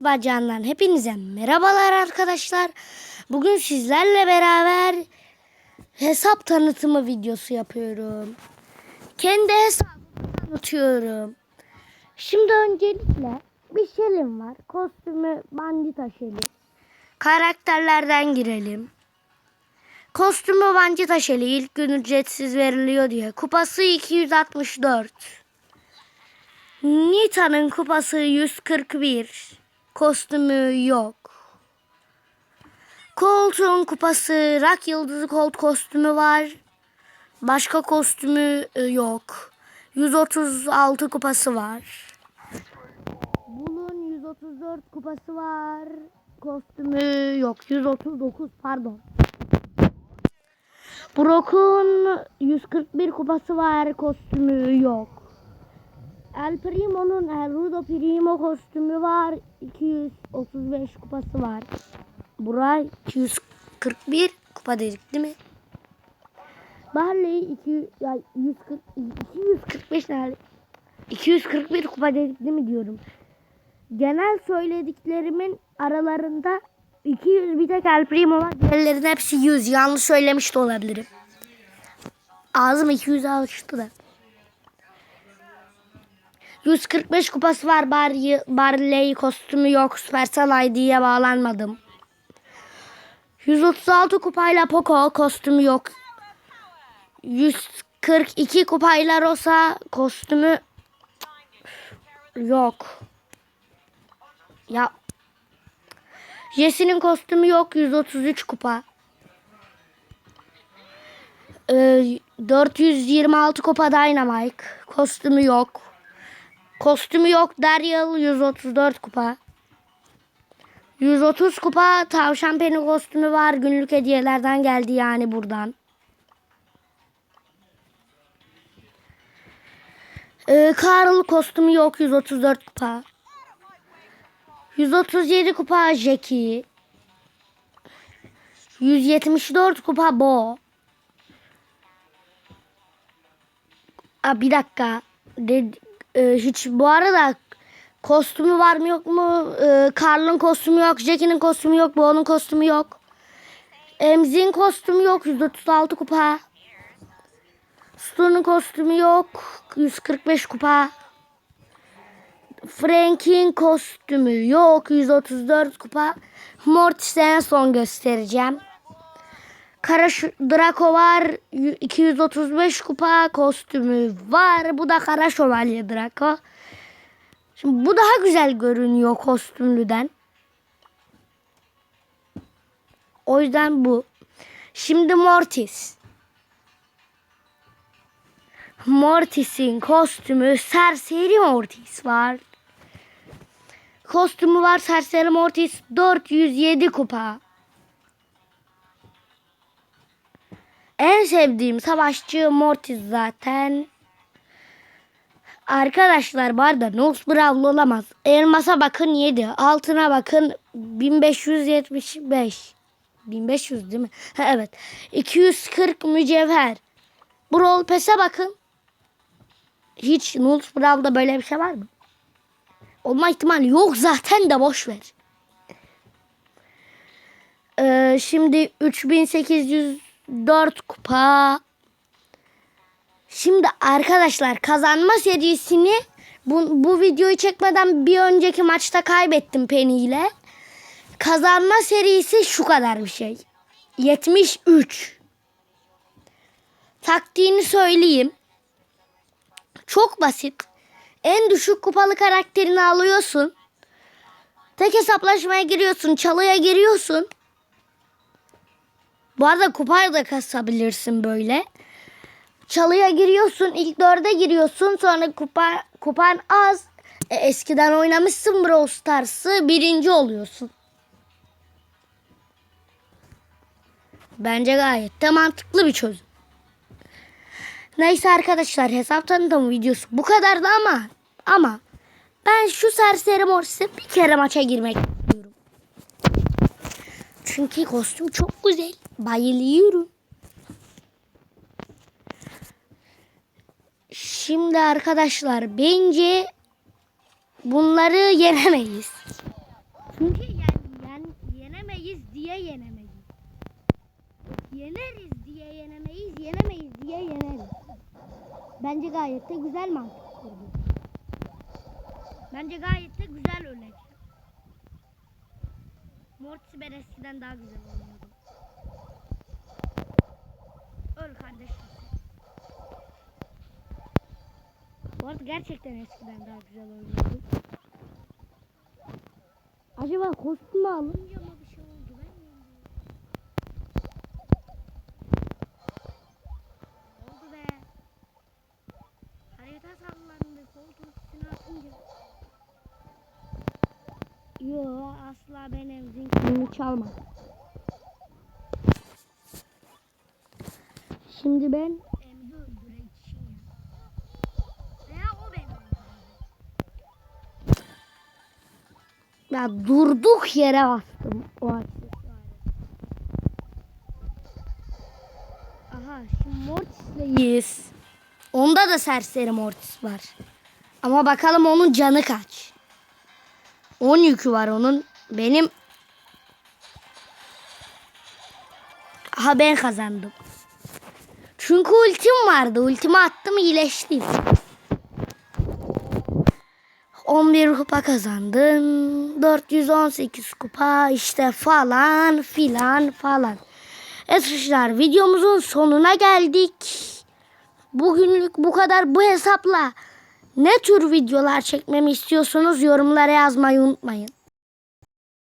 Bacandan hepinize merhabalar arkadaşlar. Bugün sizlerle beraber hesap tanıtımı videosu yapıyorum. Kendi hesabımı tanıtıyorum. Şimdi öncelikle bir şelim var. Kostümü bandita şeli. Karakterlerden girelim. Kostümü bandita şeli ilk gün ücretsiz veriliyor diye. Kupası 264. Nita'nın kupası 141. Kostümü yok. Colt'un kupası Rak Yıldızı Colt kostümü var. Başka kostümü e, yok. 136 kupası var. Bull'un 134 kupası var. Kostümü yok. 139 pardon. Brock'un 141 kupası var. Kostümü yok. El Primo'nun El Rudo Primo kostümü var. 235 kupası var. Buray 241 kupa dedik değil mi? Barley 2 ya 140 245 nerede? 241 kupa dedik değil mi diyorum. Genel söylediklerimin aralarında 200 bir tek El Primo var. Diğerlerinin hepsi 100. Yanlış söylemiş de olabilirim. Ağzım 200 alıştı da. 145 kupası var. Bar Barley kostümü yok. Supercell ID'ye bağlanmadım. 136 kupayla Poco kostümü yok. 142 kupayla Rosa kostümü yok. Ya Jesse'nin kostümü yok. 133 kupa. Ee, 426 kupa Dynamite. Kostümü yok. Kostümü yok. Daryl 134 kupa. 130 kupa tavşan peni kostümü var. Günlük hediyelerden geldi yani buradan. Ee, Carl kostümü yok. 134 kupa. 137 kupa Jackie. 174 kupa Bo. Aa, bir dakika. De, e, hiç bu arada kostümü var mı yok mu? E, Carl'ın kostümü yok. Jackie'nin kostümü yok. Bo'nun kostümü yok. Emzi'nin kostümü yok. 136 kupa. Stu'nun kostümü yok. 145 kupa. Frank'in kostümü yok. 134 kupa. Mortis'e son göstereceğim. Kara Draco var. 235 kupa kostümü var. Bu da Kara Şövalye Draco. Şimdi bu daha güzel görünüyor kostümlüden. O yüzden bu. Şimdi Mortis. Mortis'in kostümü Serseri Mortis var. Kostümü var Serseri Mortis 407 kupa. En sevdiğim savaşçı Mortis zaten. Arkadaşlar bu arada Nox Brawl olamaz. Elmasa bakın 7. Altına bakın 1575. 1500 değil mi? Ha, evet. 240 mücevher. Brawl Pass'e bakın. Hiç Nox Brawl'da böyle bir şey var mı? Olma ihtimali yok zaten de boş ver. Ee, şimdi 3804 kupa. Şimdi arkadaşlar kazanma serisini bu, bu videoyu çekmeden bir önceki maçta kaybettim Penny ile. Kazanma serisi şu kadar bir şey. 73. Taktiğini söyleyeyim. Çok basit. En düşük kupalı karakterini alıyorsun. Tek hesaplaşmaya giriyorsun. Çalıya giriyorsun. Bu arada kupayı da kasabilirsin böyle. Çalıya giriyorsun. ilk dörde giriyorsun. Sonra kupa, kupan az. E, eskiden oynamışsın Brawl Stars'ı. Birinci oluyorsun. Bence gayet de mantıklı bir çözüm. Neyse arkadaşlar hesap tanıtım videosu bu kadardı ama ama ben şu serseri morse bir kere maça girmek. Çünkü kostüm çok güzel. Bayılıyorum. Şimdi arkadaşlar bence bunları yenemeyiz. Çünkü yani yen, yenemeyiz diye yenemeyiz. Yeneriz diye yenemeyiz, yenemeyiz diye yeneriz. Bence gayet de güzel mantık kurdu. Bence gayet de güzel örnek. Mortis'i ben eskiden daha güzel oynuyordum. Öl kardeşim. Bu arada gerçekten eskiden daha güzel oynuyordum. Acaba kostümü alınca Yo asla benim zincirimi çalma. Şimdi ben Emzi öldüreceğim. Veya o beni öldürecek. Ya durduk yere bastım o aksesuarı. Aha şimdi Mortis'leyiz. Onda da serseri Mortis var. Ama bakalım onun canı kaç. 10 yükü var onun. Benim Aha ben kazandım. Çünkü ultim vardı. Ultimi attım iyileştim. 11 kupa kazandım. 418 kupa işte falan filan falan. Evet arkadaşlar videomuzun sonuna geldik. Bugünlük bu kadar bu hesapla ne tür videolar çekmemi istiyorsunuz yorumlara yazmayı unutmayın.